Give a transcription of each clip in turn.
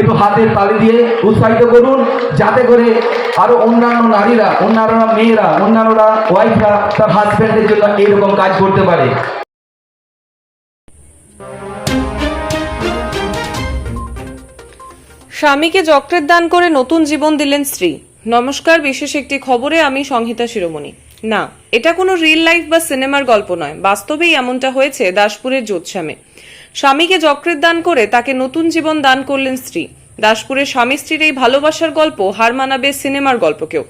একটু হাতের তালি দিয়ে উৎসাহিত করুন, যাতে করে আরও অন্যান্য নারীরা, অন্যান্য মেয়েরা অন্যান্যরা ওয়াইফরা তার হাজব্যান্ডের জন্য এইরকম কাজ করতে পারে। স্বামীকে যকৃত দান করে নতুন জীবন দিলেন স্ত্রী। নমস্কার, বিশেষ একটি খবরে আমি সংহিতা শিরোমণি। না, এটা কোনো রিল লাইফ বা সিনেমার গল্প নয়। বাস্তবেই এমনটা হয়েছে দাসপুরের জোৎস্বামে। স্বামীকে যকৃত দান করে তাকে নতুন জীবন দান করলেন স্ত্রী। দাসপুরের স্বামী স্ত্রীর এই ভালোবাসার গল্প হার মানাবে সিনেমার গল্পকেও।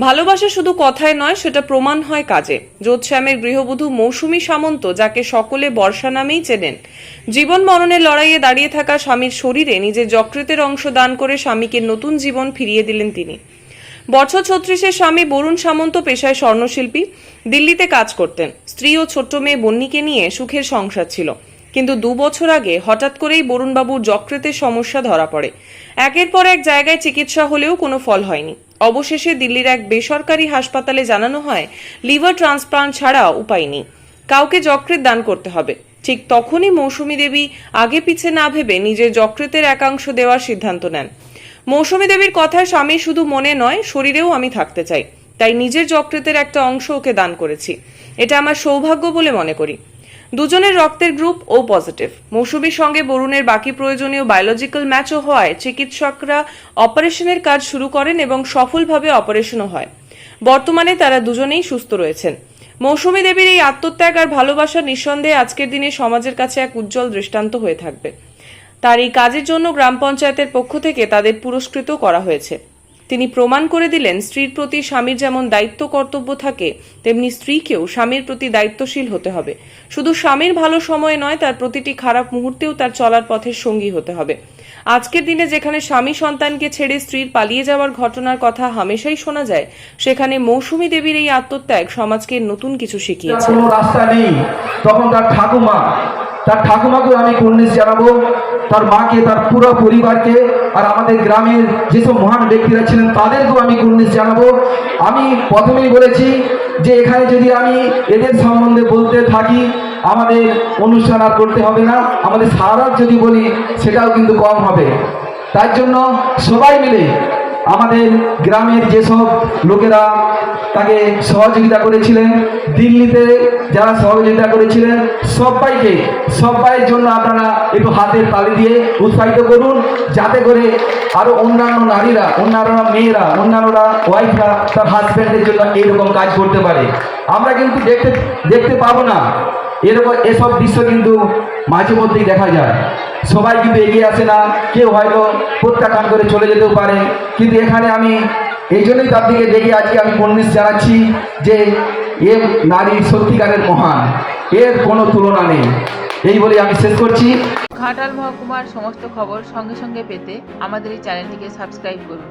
ভালোবাসা শুধু কথায় নয়, সেটা প্রমাণ হয় কাজে। যোধশ্যামের গৃহবধূ মৌসুমী সামন্ত, যাকে সকলে বর্ষা নামেই চেনেন। জীবন মরণের লড়াইয়ে দাঁড়িয়ে থাকা স্বামীর শরীরে নিজের যকৃতের অংশ দান করে স্বামীকে নতুন জীবন ফিরিয়ে দিলেন তিনি। বছর ছত্রিশের স্বামী বরুণ সামন্ত পেশায় স্বর্ণশিল্পী, দিল্লিতে কাজ করতেন। স্ত্রী ও ছোট্ট মেয়ে বন্নিকে নিয়ে সুখের সংসার ছিল। কিন্তু দু বছর আগে হঠাৎ করেই বরুণবাবুর যকৃতের সমস্যা ধরা পড়ে। একের পর এক জায়গায় চিকিৎসা হলেও কোনো ফল হয়নি। অবশেষে দিল্লির এক বেসরকারি হাসপাতালে জানানো হয়, লিভার ট্রান্সপ্লান্ট ছাড়া উপায় নেই। কাউকে যকৃত দান করতে হবে। ঠিক তখনই মৌসুমী দেবী আগে পিছে না ভেবে নিজের যকৃতের একাংশ দেওয়ার সিদ্ধান্ত নেন। মৌসুমী দেবীর কথায় স্বামী শুধু মনে নয়, শরীরেও আমি থাকতে চাই। তাই নিজের যকৃতের একটা অংশ ওকে দান করেছি। এটা আমার সৌভাগ্য বলে মনে করি। দুজনের রক্তের গ্রুপ ও পজিটিভ। মৌসুমীর সঙ্গে বরুণের বাকি প্রয়োজনীয় বায়োলজিক্যাল ম্যাচও হওয়ায় চিকিৎসকরা অপারেশনের কাজ শুরু করেন এবং সফলভাবে অপারেশনও হয়। বর্তমানে তারা দুজনেই সুস্থ রয়েছেন। মৌসুমী দেবীর এই আত্মত্যাগ আর ভালোবাসা নিঃসন্দেহে আজকের দিনে সমাজের কাছে এক উজ্জ্বল দৃষ্টান্ত হয়ে থাকবে। তার এই কাজের জন্য গ্রাম পঞ্চায়েতের পক্ষ থেকে তাদের পুরস্কৃত করা হয়েছে। তিনি প্রমাণ করে দিলেন, স্ত্রীর প্রতি স্বামীর যেমন দায়িত্ব কর্তব্য থাকে, তেমনি স্ত্রীকেও স্বামীর প্রতি দায়িত্বশীল হতে হবে। শুধু স্বামীর ভালো সময় নয়, তার প্রতিটি খারাপ মুহূর্তেও তার চলার পথের সঙ্গী হতে হবে। আজকের দিনে যেখানে স্বামী সন্তানকে ছেড়ে স্ত্রীর পালিয়ে যাওয়ার ঘটনার কথা হামেশাই শোনা যায়, সেখানে মৌসুমী দেবীর এই আত্মত্যাগ সমাজকে নতুন কিছু শিখিয়েছে। রাস্তা নেই, তখন তার ঠাকুমা তার ঠাকুমাকেও আমি কুর্নিশ জানাব, তার মাকে, তার পুরো পরিবারকে, আর আমাদের গ্রামের যেসব মহান ব্যক্তিরা ছিলেন তাদেরকেও আমি কুর্নিশ জানাব। আমি প্রথমেই বলেছি যে এখানে যদি আমি এদের সম্বন্ধে বলতে থাকি, আমাদের অনুষ্ঠান আর করতে হবে না। আমাদের সারা যদি বলি, সেটাও কিন্তু কম হবে। তার জন্য সবাই মিলে আমাদের গ্রামের যেসব লোকেরা তাকে সহযোগিতা করেছিলেন। দিল্লিতে যারা সহযোগিতা করেছিলেন, সবাইকে, সবাইয়ের জন্য আপনারা একটু হাতের তালি দিয়ে উৎসাহিত করুন, যাতে করে আরও অন্যান্য নারীরা, অন্যান্য মেয়েরা অন্যান্যরা ওয়াইফরা তার হাজব্যান্ডের জন্য এইরকম কাজ করতে পারে। আমরা কিন্তু দেখতে দেখতে পাবো না। এরকম এসব দৃশ্য কিন্তু মাঝে মধ্যেই দেখা যায়। সবাই কিন্তু এগিয়ে আসে না। কেউ হয়তো প্রত্যাখ্যান করে চলে যেতেও পারে। কিন্তু এখানে আমি এই জন্যই তার দিকে দেখি আজকে আমি কন্নিস জানাচ্ছি যে এ নারী সত্যিকারের মহান। এর কোনো তুলনা নেই। এই বলে আমি শেষ করছি। ঘাটাল মহকুমার সমস্ত খবর সঙ্গে সঙ্গে পেতে আমাদের এই চ্যানেলটিকে সাবস্ক্রাইব করুন।